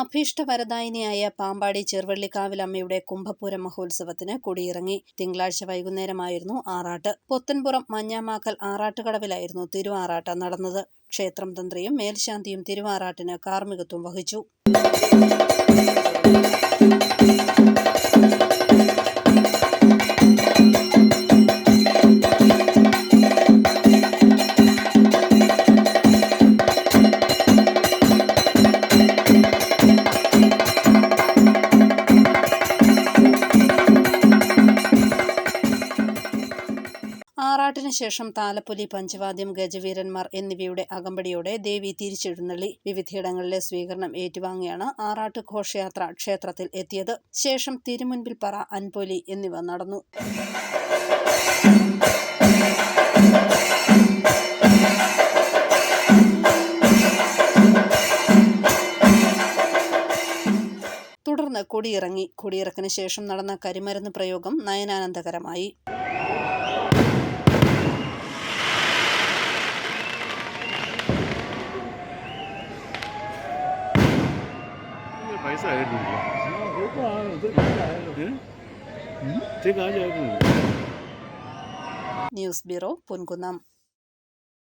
അഭീഷ്ടവരദായിനിയായ പാമ്പാടി ചെറുവള്ളിക്കാവിലമ്മയുടെ കുംഭപൂര മഹോത്സവത്തിന് കൊടിയിറങ്ങി. തിങ്കളാഴ്ച വൈകുന്നേരമായിരുന്നു ആറാട്ട്. പൊത്തൻപുറം മഞ്ഞാമാക്കൽ ആറാട്ടുകടവിലായിരുന്നു തിരുവാറാട്ട് നടന്നത്. ക്ഷേത്രം തന്ത്രിയും മേൽശാന്തിയും തിരുവാറാട്ടിന് കാർമ്മികത്വം വഹിച്ചു. ആറാട്ടിന് ശേഷം താലപ്പൊലി പഞ്ചവാദ്യം ഗജവീരന്മാർ എന്നിവയുടെ അകമ്പടിയോടെ ദേവി തിരിച്ചെഴുന്നള്ളി വിവിധയിടങ്ങളിലെ സ്വീകരണം ഏറ്റുവാങ്ങിയാണ് ആറാട്ട് ഘോഷയാത്ര ക്ഷേത്രത്തിൽ എത്തിയത്. ശേഷം തിരുമുൻപിൽ പറ അൻപൊലി എന്നിവ നടന്നു. തുടർന്ന് കൊടിയിറങ്ങി. കൊടിയിറക്കിന് ശേഷം നടന്ന കരിമരുന്ന് പ്രയോഗം നയനാനന്ദകരമായി. പൈസ ആയിട്ടില്ല. News bureau Ponkunnam.